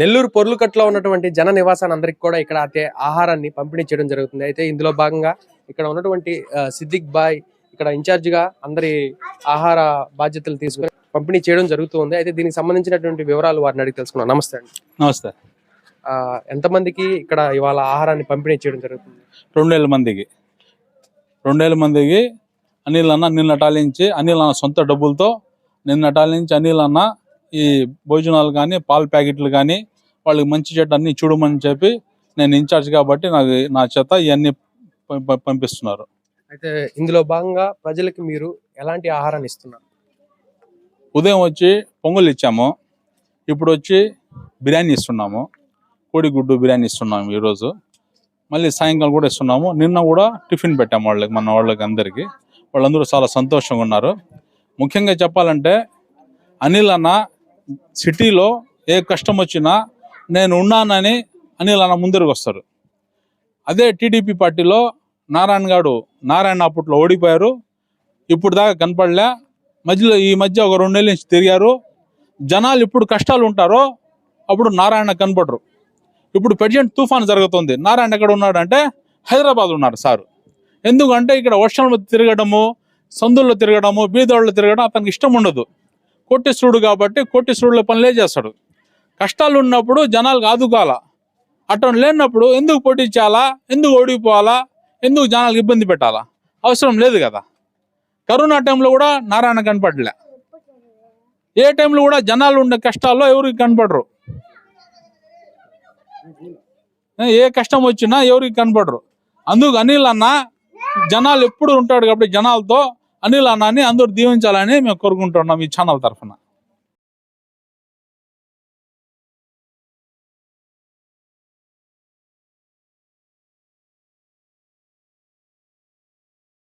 నెల్లూరు పొర్లుకట్లో ఉన్నటువంటి జన నివాసాన్ని అందరికి కూడా ఇక్కడ అయితే ఆహారాన్ని పంపిణీ చేయడం జరుగుతుంది. అయితే ఇందులో భాగంగా ఇక్కడ ఉన్నటువంటి సిద్దిక్ బాయ్ ఇక్కడ ఇన్ఛార్జ్గా అందరి ఆహార బాధ్యతలు తీసుకుని పంపిణీ చేయడం జరుగుతుంది అయితే దీనికి సంబంధించినటువంటి వివరాలు వారిని అడిగి తెలుసుకున్నాం. నమస్తే అండి. నమస్తే. ఎంతమందికి ఇక్కడ ఇవాళ ఆహారాన్ని పంపిణీ చేయడం జరుగుతుంది? రెండు వేల మందికి. రెండు వేల మందికి అనిల్ అన్న నిన్న టాలించి అనిల్ అన్న సొంత డబ్బులతో నిన్న టాలించి అనిల్ అన్న ఈ భోజనాలు కానీ పాల ప్యాకెట్లు కానీ వాళ్ళకి మంచి చెడ్డ అన్ని చూడమని చెప్పి నేను ఇన్ఛార్జ్ కాబట్టి నాకు నా చేత ఇవన్నీ పంపిస్తున్నారు. అయితే ఇందులో భాగంగా ప్రజలకి మీరు ఎలాంటి ఆహారాన్ని ఇస్తున్నారు? ఉదయం వచ్చి పొంగల్ ఇచ్చాము. ఇప్పుడు వచ్చి బిర్యానీ ఇస్తున్నాము. కోడిగుడ్డు బిర్యానీ ఇస్తున్నాము ఈరోజు మళ్ళీ సాయంకాలం కూడా ఇస్తున్నాము. నిన్న కూడా టిఫిన్ పెట్టాము వాళ్ళకి మన వాళ్ళకి అందరికీ. వాళ్ళందరూ చాలా సంతోషంగా ఉన్నారు. ముఖ్యంగా చెప్పాలంటే అనిల్ అన్న సిటీలో ఏ కష్టం వచ్చినా నేను ఉన్నానని అనిల్ అన్న ముందరికి వస్తారు. అదే టీడీపీ పార్టీలో నారాయణ గారు నారాయణ అప్పట్లో ఓడిపోయారు. ఇప్పుడు దాకా కనపడలే. మధ్యలో ఈ మధ్య ఒక రెండు నెలల నుంచి తిరిగారు. జనాలు ఇప్పుడు కష్టాలు ఉంటారో అప్పుడు నారాయణ కనపడరు. ఇప్పుడు ప్రజెంట్ తుఫాన్ జరుగుతుంది. నారాయణ ఎక్కడ ఉన్నాడు అంటే హైదరాబాద్ ఉన్నారు సారు. ఎందుకంటే ఇక్కడ వర్షంలో తిరగడము సందుల్లో తిరగడము బీదోళ్ళు తిరగడం అతనికి ఇష్టం ఉండదు. కోటీశ్వరుడు కాబట్టి కోటీశ్వరుల పనులే చేస్తాడు. కష్టాలు ఉన్నప్పుడు జనాలకు ఆదుకోవాలా అటు లేనప్పుడు ఎందుకు పోటీ చేయాలా? ఎందుకు ఓడిపోవాలా? ఎందుకు జనాలకు ఇబ్బంది పెట్టాలా? అవసరం లేదు కదా. కరోనా టైంలో కూడా నారాయణ కనపడలే. ఏ టైంలో కూడా జనాలు ఉండే కష్టాల్లో ఎవరికి కనపడరు. ఏ కష్టం వచ్చినా ఎవరికి కనపడరు. అందుకు అనిల్ అన్న జనాలు ఎప్పుడు ఉంటాడు కాబట్టి జనాలతో అనిల్ అన్నాన్ని అందరూ దీవించాలని మేము కోరుకుంటున్నాం ఈ ఛానల్ తరఫున.